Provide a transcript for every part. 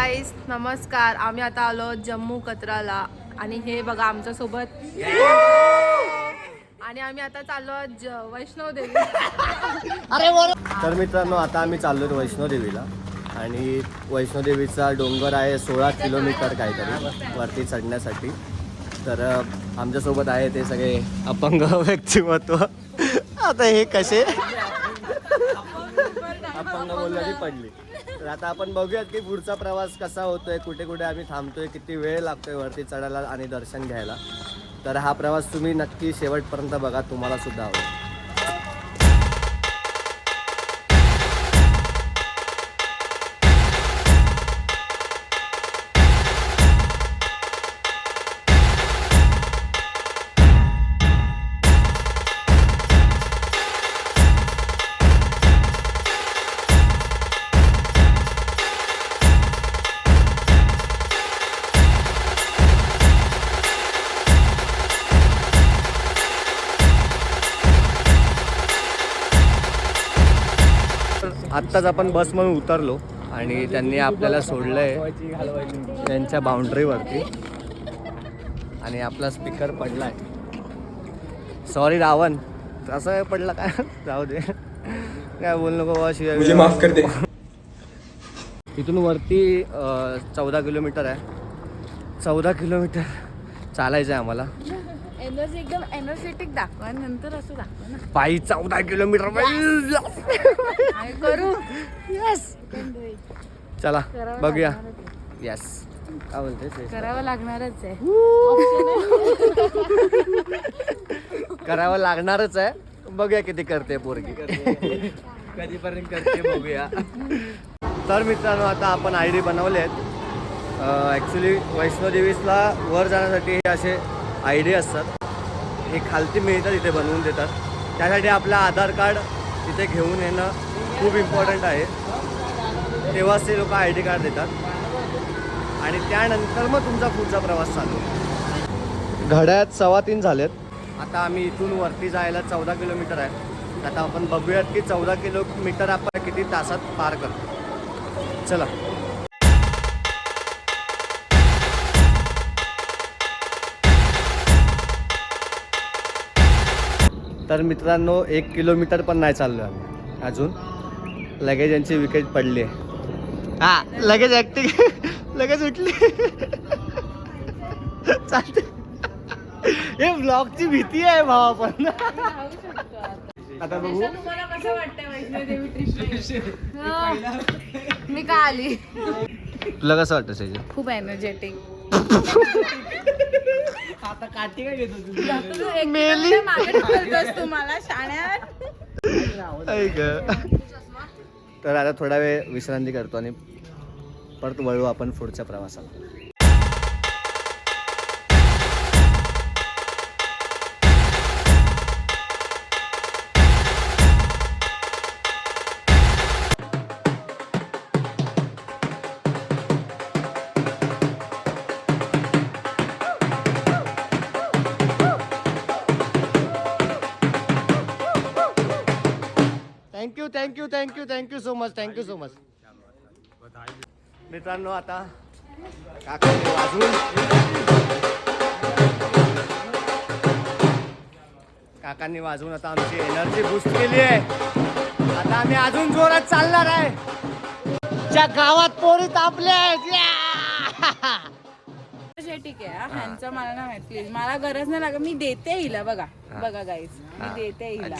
गाईस नमस्कार. आम्ही आता आलो जम्मू कत्राला. आणि हे बघा आमच्यासोबत. आणि आम्ही आता चाललो आहोत ज- वैष्णव देवी. तर मित्रांनो आता आम्ही चाललो वैष्णोदेवीला आणि वैष्णोदेवीचा डोंगर आहे सोळा किलोमीटर काहीतरी वरती चढण्यासाठी. तर आमच्यासोबत आहे ते सगळे अपंग व्यक्तिमत्व. आता हे कसे? अपंग बोलण्याची पडली. तर आता आपण बघूयात की पुढचा प्रवास कसा होतोय कुठे कुठे आम्ही थांबतोय किती वेळ लागतोय वरती चढायला आणि दर्शन घ्यायला. तर हा प्रवास तुम्ही नक्की शेवटपर्यंत बघा तुम्हाला सुद्धा आवडेल. आत्ताच आपण बसमधून उतरलो आणि त्यांनी आपल्याला सोडलंय त्यांच्या बाउंड्रीवरती. आणि आपला स्पीकर पडलाय. सॉरी रावण. असं पडला काय जाऊ दे. काय बोल नको माफ कर दे. इथून वरती चौदा किलोमीटर आहे. चौदा किलोमीटर चालायचं आहे आम्हाला. एनर्जी एकदम एनर्जेटिक दाखवा नंतर असं दाखवा ना. पायी चौदा किलोमीटर काय करू? चला करावं बघूया. लागणारच येस काय बोलते करावं लागणारच आहे. करावं लागणारच आहे. बघूया किती करते पोरगी. कधीपर्यंत करते बघूया. तर मित्रांनो आता आपण आय डी बनवले आहेत ॲक्च्युली वैष्णोदेवीला वर जाण्यासाठी हे असे आय डी असतात. हे खालती मिळतात इथे बनवून देतात. त्यासाठी आपलं आधार कार्ड तिथे घेऊन येणं खूप इम्पॉर्टंट आहे. तेव्हाच ते लोक आय डी कार्ड देतात. आणि त्यानंतर मग तुमचा पुढचा प्रवास चालू. घड्यात सव्वा तीन झालेत. आता आम्ही इथून वरती जायला चौदा किलोमीटर आहे. आता आपण बघूयात की चौदा किलोमीटर आपण किती तासात पार करतो. चला. तर मित्रांनो एक किलोमीटर पण नाही चाललो आम्ही. अजून. लगेच यांची विकेट पडली. हा लगेच ऍक्टिंग लगेच उठली. चालते हे ब्लॉगची भीती आहे भावा पण आता बघू. मी का आली? तुला कसं वाटतं खूप एनर्जेटिक तुम्हाला शाण्यात. ऐक. तर आता थोडा वेळ विश्रांती करतो आणि परत वळू आपण पुढच्या प्रवासाला. Thank you thank you thank you so much thank you so much मित्रांनो आता काकांनी वाजवून काकांनी वाजवून आता आमची एनर्जी बूस्ट केली आहे. आता आम्ही अजून जोरात चालणार आहे. ज्या गावात पोरी तापल्या आहेत या! एनर्जेटिक आहे. हा. ह्यांचं मला नाही माहीत. प्लीज मला गरज नाही लागत. मी देते हिला बघा. बघा गाईज मी देते हिला.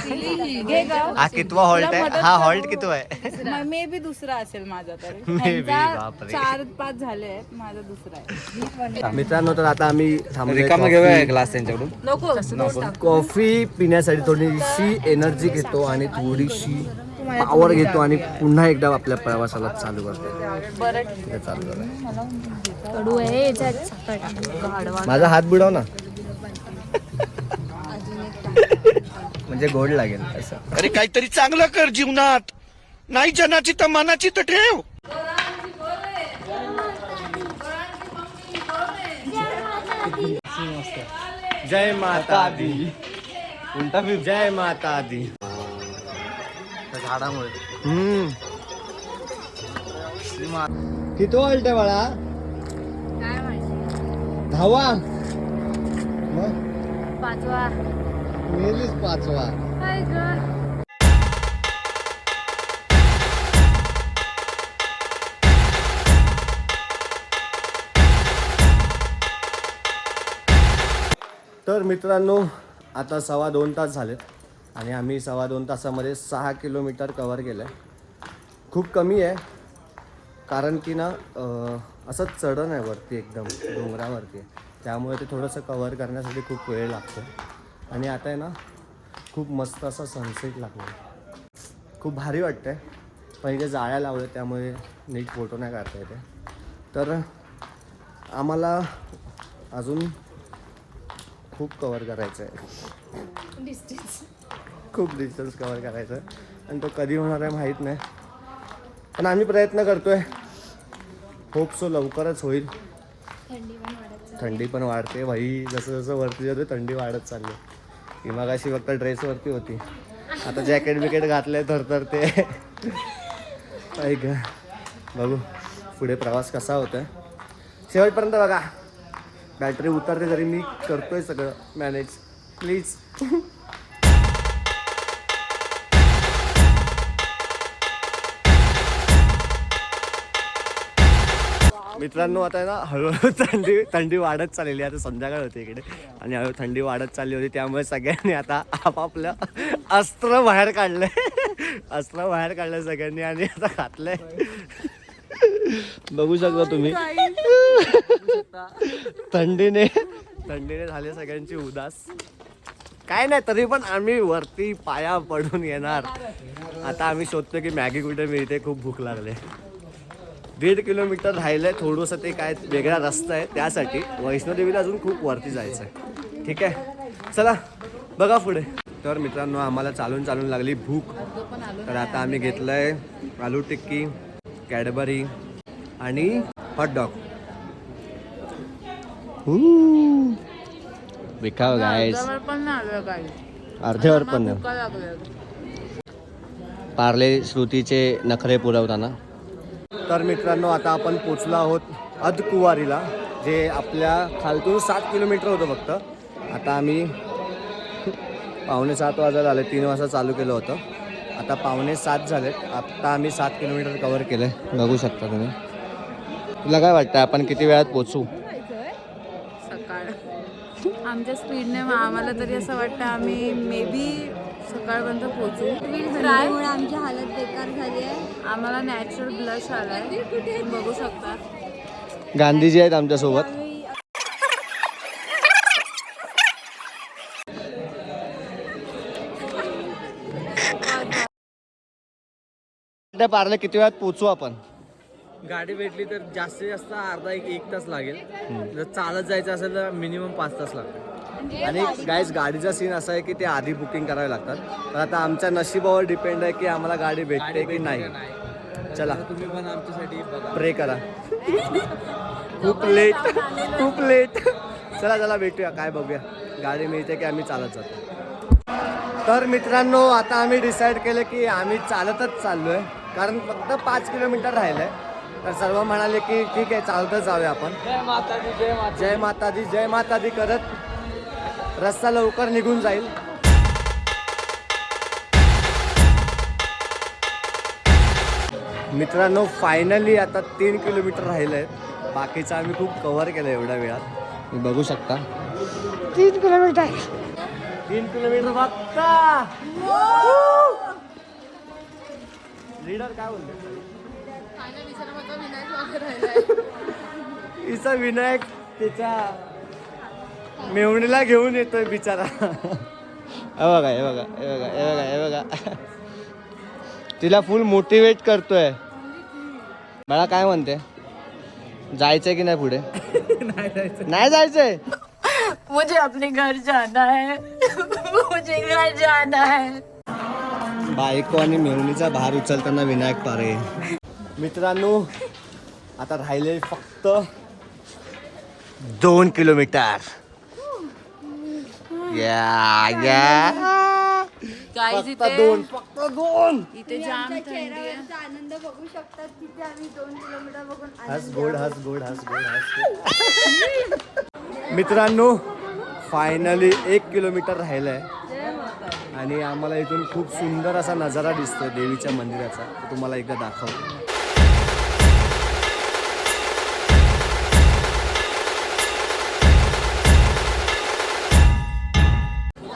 हिली, घे गं. हा कितवा हॉल्ट तुला आहे मदत हा करू? हॉल्ट कितवा आहे? मे बी दुसरा असेल माझा तरी. Maybe, ह्यांचा बापरे. चार पाच झाले आहेत. माझा दुसरा आहे. मित्रांनो तर आता आम्ही रिकामा घेऊया ग्लास त्यांच्याकडून. नको. कॉफी पिण्यासाठी थोडीशी एनर्जी घेतो आणि थोडीशी पॉवर घेतो आणि पुन्हा एकदा आपल्या प्रवासाला चालू करतो. बरं हे चालू करा. माझा हात बुडव ना. म्हणजे गोड लागेल असं. अरे काहीतरी चांगलं कर जीवनात. नाही जनाची तर मनाची तर ठेव. जय माता दी. उलटा फिर जय माता दी. झाडामुळे. हम्म. किती वाजते बाळा? धावा पाचवा. मेलीच पाचवा. तर मित्रांनो आता सव्वा दोन तास झालेत. आणि आम्ही सव्वा दोन तासामध्ये सहा किलोमीटर कवर केलं आहे खूप कमी आहे कारण की ना असं चढण आहे वरती एकदम डोंगरावरती. त्यामुळे ते थोडंसं कवर करण्यासाठी खूप वेळ लागतो. आणि आता आहे ना खूप मस्त असा सनसेट लागला. खूप भारी वाटतं आहे पण इथे जाळ्या लावल्या त्यामुळे नीट फोटो नाही काढता येते तर आम्हाला अजून खूप कवर करायचं आहे डिस्टन्स खूप डिस्टन्स कवर करायचं. आहे आणि तो कधी होणार आहे माहीत नाही. पण आम्ही प्रयत्न करतो आहे होप सो लवकरच होईल. थंडी पण वाढत भाई जसं जसं वरती जातो थंडी वाढत चालली. ही मगाशी फक्त ड्रेसवरती होती. आता जॅकेट बिकेट घातले तर तर ते. ऐक बघू. पुढे प्रवास कसा होतोय. शेवटपर्यंत बघा. बॅटरी उतरते तरी मी करतोय सगळं. मॅनेज प्लीज मित्रांनो आता आहे ना हळूहळू थंडी थंडी वाढत चाललेली आहे. आता संध्याकाळ होती इकडे. आणि हळू थंडी वाढत चालली होती. त्यामुळे सगळ्यांनी आता आपापलं अस्त्र बाहेर काढलंय. अस्त्र बाहेर काढलं सगळ्यांनी आणि आता घातलंय बघू शकता तुम्ही. थंडीने. थंडीने झाले सगळ्यांची उदास. काय नाही तरी पण आम्ही वरती पाया पडून येणार. आता आम्ही शोधतो की मॅगी कुठे मिळते खूप भूक लागले. दीड किलोमीटर राहिलंय थोडंसं ते काय वेगळा रस्ता आहे त्यासाठी. वैष्णोदेवीला अजून खूप वरती जायचं आहे ठीक आहे? चला बघा पुढे. तर मित्रांनो आम्हाला चालून चालून लागली भूक. तर आता आम्ही घेतलंय आलू टिक्की कॅडबरी आणि हॉटडॉग विकाव गायस अर्ध्यावर पण पार्ले श्रुतीचे नखरे पुरवताना. तर मित्रांनो आता आपण पोचलो आहोत अधकुवारीला जे आपल्या खालतून सात किलोमीटर होतं फक्त. आता आम्ही पावणे सात वाजायला आले तीन वाजता चालू केलं होतं. आता पावणे सात झालेत आत्ता आम्ही सात किलोमीटर कवर केलं आहे बघू शकता तुम्ही. तुला काय वाटतं आपण किती वेळात पोचू? सकाळ. आमच्या स्पीडने आम्हाला तरी असं वाटतं आम्ही मे बी सकाळपर्यंत पोहोचू ट्राय थंडीमुळे आमची हालत बेकार झाली आहे. आम्हाला नॅचरल ब्लश आलाय. तुम्ही बघू शकता. गांधीजी आहेत आमच्यासोबत. त्या पार्ले किती वेळात पोचू आपण? गाडी भेटली तर जास्तीत जास्त अर्धा एक एक तास लागेल. जर चालत जायचं असेल तर मिनिमम पाच तास लागतात. आणि गाईज गाडीचा सीन असा आहे की ते आधी बुकिंग करावे लागतात. तर आता आमच्या नशिबावर डिपेंड आहे की आम्हाला गाडी भेटते की नाही. चला तुम्ही पण आमच्यासाठी प्रे करा. खूप लेट खूप लेट चला चला भेटूया काय बघूया. गाडी मिळते की आम्ही चालत जातो. तर मित्रांनो आता आम्ही डिसाईड केलं की आम्ही चालतच चाललो आहे कारण फक्त पाच किलोमीटर राहिलं आहे तर सर्व म्हणाले की ठीक आहे चालतच जाऊया आपण. जय जय माता जय माता दी. जय माता दी करत रस्ता लवकर निघून जाईल. मित्रांनो फायनली आता तीन किलोमीटर राहिलं आहे बाकीचं आम्ही खूप कव्हर केलं एवढ्या वेळात. तुम्ही बघू शकता. तीन किलोमीटर तीन किलोमीटर बघता लीडर काय बोलतो? हिचा विनायक त्याच्या मेवणीला घेऊन येतोय बिचारा. हे बघा हे बघा हे बघा हे बघा हे बघा. तिला फुल मोटिवेट करतोय. बाळा काय म्हणते? जायचंय की नाही पुढे? नाही जायचंय. मुझे अपने घर जाना है। मुझे घर जाना है। बायको आणि मेवणीचा भार उचलताना विनायक पारे. मित्रांनो आता राहिले फक्त दोन किलोमीटर. या या गाईज फक्त इथे दोन फक्त दोन. इथे जाम थंडी आहे. चेहऱ्यावरचा आनंद बघू शकतात तिथे आम्ही दोन किलोमीटर बघून हस गोड हस गोड हस गोड हस मित्रांनो फायनली एक किलोमीटर राहिलं आहे आणि आम्हाला इथून खूप सुंदर असा नजारा दिसतोय देवीच्या मंदिराचा. तो तुम्हाला एकदा दाखवतो.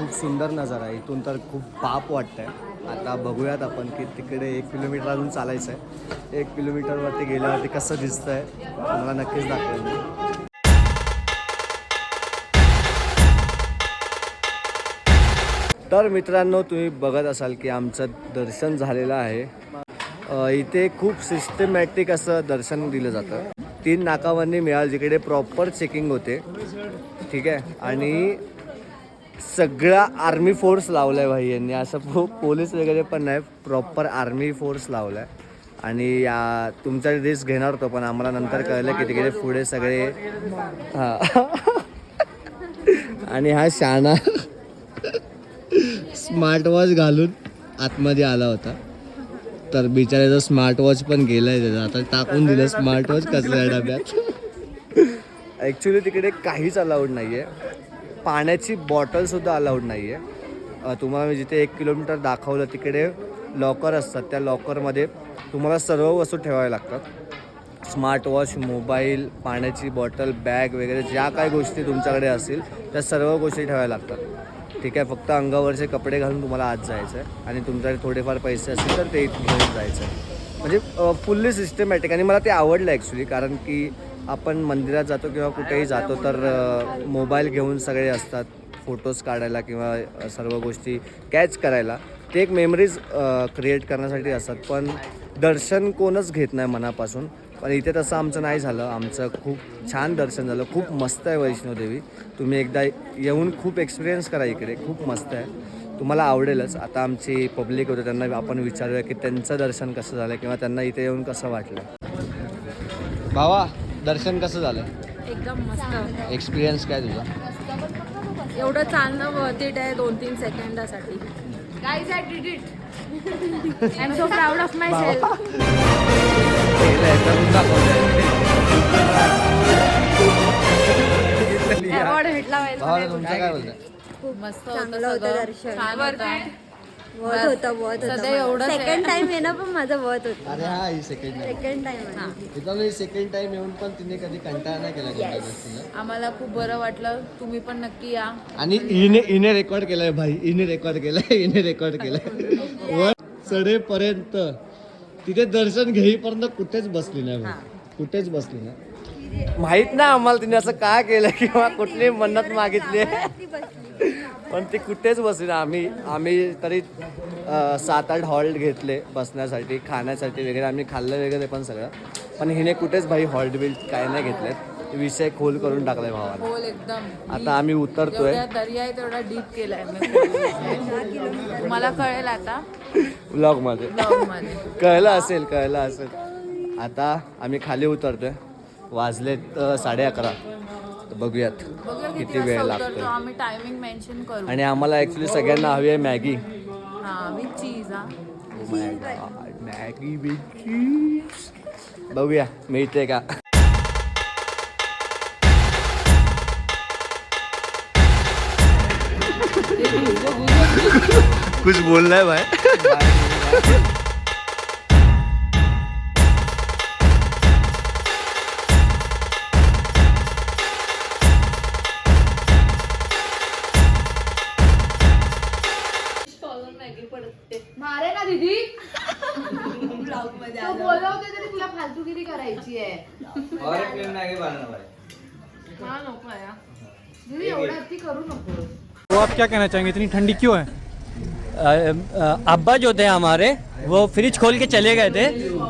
खूप सुंदर नजारा आहे. इथून तर खूप पाप वाटतंय. आता बघूयात आपण की तिकडे एक किलोमीटर अजून चालायचं आहे एक किलोमीटरवरती गेल्यावरती कसं दिसतंय तुम्हाला नक्कीच दाखवेल मी. तर मित्रांनो तुम्ही बघत असाल की आमचं दर्शन झालेलं आहे. इथे खूप सिस्टमॅटिक असं दर्शन दिलं जातं. तीन नाकाबंदी मिळाल जिकडे प्रॉपर चेकिंग होते. ठीक आहे? आणि सगळा आर्मी फोर्स लावलाय भाई यांनी. असं पो पोलीस वगैरे पण नाही प्रॉपर आर्मी फोर्स लावलाय. आणि या तुमचा रिस्क घेणार होतो पण आम्हाला नंतर कळलं की तिकडे पुढे सगळे हा. आणि हा शाणा स्मार्ट वॉच घालून आतमध्ये आला होता. तर बिचाऱ्याचं स्मार्ट वॉच पण गेलाय त्याचं. आता टाकून दिलं स्मार्ट वॉच कचऱ्या डब्यात. ॲक्च्युली तिकडे काहीच अलाउड नाही आहे पाण्याची बॉटलसुद्धा अलाउड नाही आहे तुम्हाला मी जिथे एक किलोमीटर दाखवलं तिकडे लॉकर असतात. त्या लॉकरमध्ये तुम्हाला सर्व वस्तू ठेवाव्या लागतात. स्मार्ट वॉच मोबाईल पाण्याची बॉटल बॅग वगैरे ज्या काही गोष्टी तुमच्याकडे असतील त्या सर्व गोष्टी ठेवाव्या लागतात. ठीक आहे फक्त अंगावरचे कपडे घालून तुम्हाला आत जायचं आहे आणि तुमच्याकडे थोडेफार पैसे असतील तर ते घेऊन जायचं आहे म्हणजे फुल्ली सिस्टमॅटिक आणि मला ते आवडलं ॲक्च्युली कारण की आपण मंदिरात जातो किंवा कुठेही जातो तर मोबाईल घेऊन सगळे असतात फोटोज काढायला किंवा सर्व गोष्टी कॅच करायला. ते एक मेमरीज क्रिएट करण्यासाठी असतात. पण दर्शन कोणच घेत नाही मनापासून. पण इथे तसं आमचं नाही झालं. आमचं खूप छान दर्शन झालं. खूप मस्त आहे वैष्णोदेवी तुम्ही एकदा येऊन खूप एक्सपिरियन्स करा इकडे. खूप मस्त आहे. तुम्हाला आवडेलच. आता आमची पब्लिक होते त्यांना आपण विचारूया की त्यांचं दर्शन कसं झालं किंवा त्यांना इथे येऊन कसं वाटलं. भावा दर्शन कसं झालं? एकदम मस्त. एक्सपिरियन्स काय तुझा? एवढं चालणं वर्थ आहे दोन तीन सेकंदासाठी. Guys I did it I am so proud of myself award भेटला भावा तुमचं काय बोलतंय मस्त चांगलं होतं दर्शन. छान होतं. होतं सध्या. सेकंड टाइम येणं पण माझं वत होतं. अरे हा ही सेकंड टाइम सेकंड टाइम मित्रांनो सेकंड टाइम येऊन पण तिने कधी कंटाळा नाही केला कोणत्या गोष्टीला. आम्हाला खूप बरं वाटलं. तुम्ही पण नक्की या. आणि हिने हिने रेकॉर्ड केलाय भाई. हिने रेकॉर्ड केलाय हिने रेकॉर्ड केलाय. वर चढेपर्यंत. तिथे दर्शन घेईपर्यंत कुठेच बसली नाही भाई. कुठेच बसली नाही. माहीत नाही आम्हाला तिने असं का केलं किंवा कुठली मन्नत मागितली पण ती कुठेच बसली आम्ही आम्ही तरी सात आठ हॉल्ट घेतले बसण्यासाठी खाण्यासाठी वगैरे. आम्ही खाल्लं वगैरे पण सगळं. पण हिने कुठेच भाई हॉल्ट बिल्ट काय नाही घेतलेत. विषय खोल करून टाकलाय भावाला. बोल एकदम. आता आम्ही उतरतोय. दर्या आहे तेवढा डीप केलाय मी. तुम्हाला कळेल आता. ब्लॉगमध्ये. कळलं असेल कळलं असेल. आता आम्ही खाली उतरतोय. वाजलेत अ, साडे अकरा. बघूयात बघूया किती वेळ लागतो आम्ही टायमिंग मेन्शन करू. आणि आम्हाला ॲक्च्युली सगळ्यांना हवी आहे मॅगी. हा विथ चीज हा. मॅगी विथ चीज बघूया मिळते का? कुछ बोलना है भाई. दीदी एवढं अति करू नको. तो आप क्या कहना चाहेंगे? इतनी ठंडी क्यों है? अब्बा जो थे हमारे वो फ्रिज खोल के चले गए थे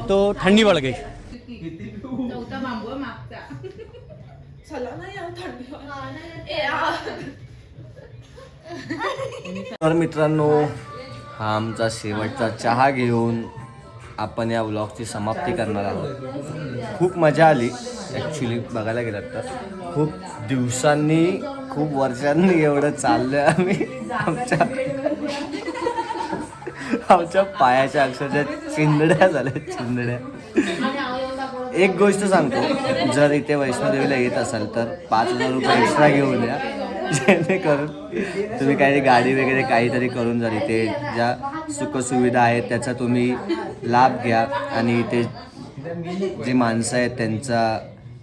तो ठंडी बढ़ गई। चौथा बांबू आहे मागचा. तर मित्रांनो हा आमचा शेवटचा चहा घेऊन आपण या व्लॉगची समाप्ती करणार आहोत. खूप मजा आली ॲक्च्युली बघायला गेलात तर. खूप दिवसांनी खूप वर्षांनी एवढं चाललं आम्ही. आमच्या आमच्या पायाच्या अक्षरशः चिंदड्या झाल्या चिंदड्या एक गोष्ट सांगतो जर इथे वैष्णोदेवीला येत असाल तर पाच हजार रुपये एक्स्ट्रा घेऊन या जेणेकरून तुम्ही काही गाडी वगैरे काहीतरी करून जर इथे ज्या सुखसुविधा आहेत त्याचा तुम्ही लाभ घ्या आणि इथे जी माणसं आहेत त्यांचा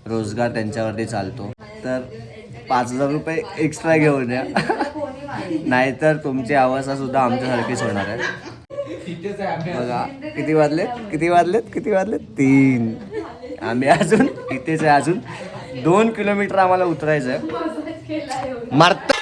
रोजगार त्यांच्यावरती चालतो. तर पाच हजार रुपये एक्स्ट्रा घेऊन या. नाहीतर तुमची अवस्था सुद्धा आमच्यासारखीच होणार आहे. बघा किती वाजलेत? किती वाजलेत? किती वाजलेत? तीन. आम्ही अजून इथेच आहे अजून. दोन किलोमीटर आम्हाला उतरायचं आहे मारता